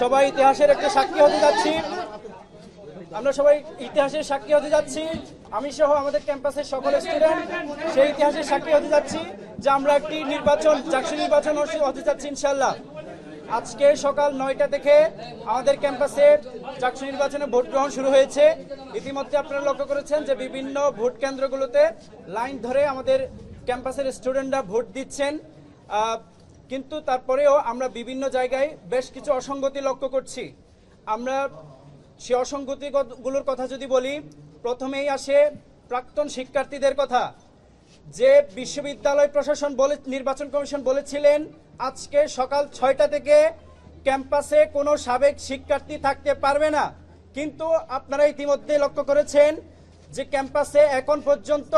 সবাই ইতিহাসের একটা সাক্ষী হতে যাচ্ছি। আমরা সবাই ইতিহাসের সাক্ষী হতে যাচ্ছি। আমি সহ আমাদের ক্যাম্পাসের সকল স্টুডেন্ট সেই ইতিহাসের সাক্ষী হতে যাচ্ছি, যে আমরা একটি নির্বাচন চাকরি নির্বাচন হতে যাচ্ছি ইনশাল্লাহ আজকে সকাল নয়টা থেকে আমাদের ক্যাম্পাসে চাকরি নির্বাচনে ভোট গ্রহণ শুরু হয়েছে। ইতিমধ্যে আপনারা লক্ষ্য করেছেন যে বিভিন্ন ভোট কেন্দ্রগুলোতে লাইন ধরে আমাদের ক্যাম্পাসের স্টুডেন্টরা ভোট দিচ্ছেন। কিন্তু তারপরেও আমরা বিভিন্ন জায়গায় বেশ কিছু অসঙ্গতি লক্ষ্য করছি। আমরা সে অসঙ্গতিগুলোর কথা যদি বলি, প্রথমেই আসে প্রাক্তন শিক্ষার্থীদের কথা। যে বিশ্ববিদ্যালয় প্রশাসন বলে, নির্বাচন কমিশন বলেছিলেন, আজকে সকাল ছয়টা থেকে ক্যাম্পাসে কোনো সাবেক শিক্ষার্থী থাকতে পারবে না। কিন্তু আপনারা ইতিমধ্যে লক্ষ্য করেছেন যে ক্যাম্পাসে এখন পর্যন্ত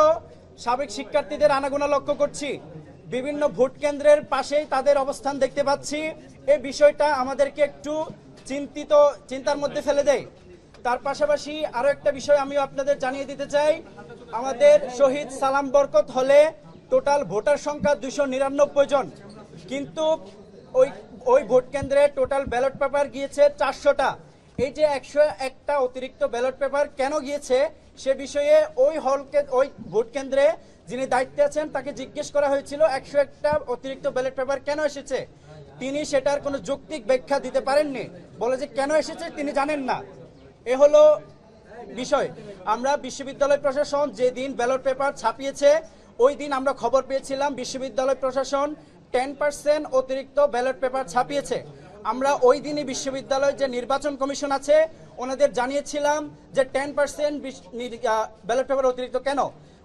সাবেক শিক্ষার্থীদের আনাগোনা লক্ষ্য করছি। বিভিন্ন ভোট কেন্দ্রের পাশেই তাদের অবস্থান দেখতে পাচ্ছি। এই বিষয়টা আমাদেরকে একটু চিন্তিত, চিন্তার মধ্যে ফেলে দেয়। তার পাশাপাশি আরও একটা বিষয় আমি আপনাদের জানিয়ে দিতে চাই। আমাদের শহীদ সালাম বরকত হলে টোটাল ভোটার সংখ্যা দুশো নিরানব্বই জন। কিন্তু ওই ওই ভোট কেন্দ্রে টোটাল ব্যালট পেপার গিয়েছে চারশোটা। এই যে একশো একটা অতিরিক্ত ব্যালট পেপার কেন গিয়েছে সে বিষয়ে ওই হলকে, ওই ভোট কেন্দ্রে যিনি দায়িত্বে আছেন, তাকে জিজ্ঞেস করা হয়েছিল, একশো একটা অতিরিক্ত ব্যালট পেপার কেন এসেছে? তিনি সেটার কোনো যৌক্তিক ব্যাখ্যা দিতে পারেননি। বলে যে কেন এসেছে, তিনি জানেন না। এ হলো বিষয়। আমরা বিশ্ববিদ্যালয় প্রশাসন যেদিন ব্যালট পেপার ছাপিয়েছে, ওই দিন আমরা খবর পেয়েছিলাম, বিশ্ববিদ্যালয় প্রশাসন টেন পার্সেন্ট অতিরিক্ত ব্যালট পেপার ছাপিয়েছে। আমরা ওই দিনই বিশ্ববিদ্যালয় যে নির্বাচন কমিশন আছে, ওনাদের জানিয়েছিলাম যে টেন পার্সেন্ট ব্যালট পেপার অতিরিক্ত কেন?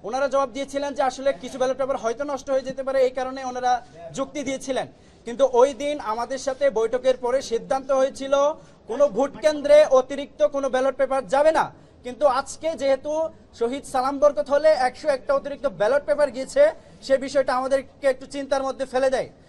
ওনারা জবাব দিয়েছিলেন যে আসলে কিছু ব্যালট পেপার হয়তো নষ্ট হয়ে যেতে পারে, এই কারণে ওনারা যুক্তি দিয়েছিলেন। কিন্তু ওই দিন আমাদের সাথে বৈঠকের পরে সিদ্ধান্ত হয়েছিল, কোনো ভোট কেন্দ্রে অতিরিক্ত কোনো ব্যালট পেপার যাবে না। কিন্তু আজকে যেহেতু শহীদ সালাম বরকত হলে একশো একটা অতিরিক্ত ব্যালট পেপার গিয়েছে, সে বিষয়টা আমাদেরকে একটু চিন্তার মধ্যে ফেলে দেয়।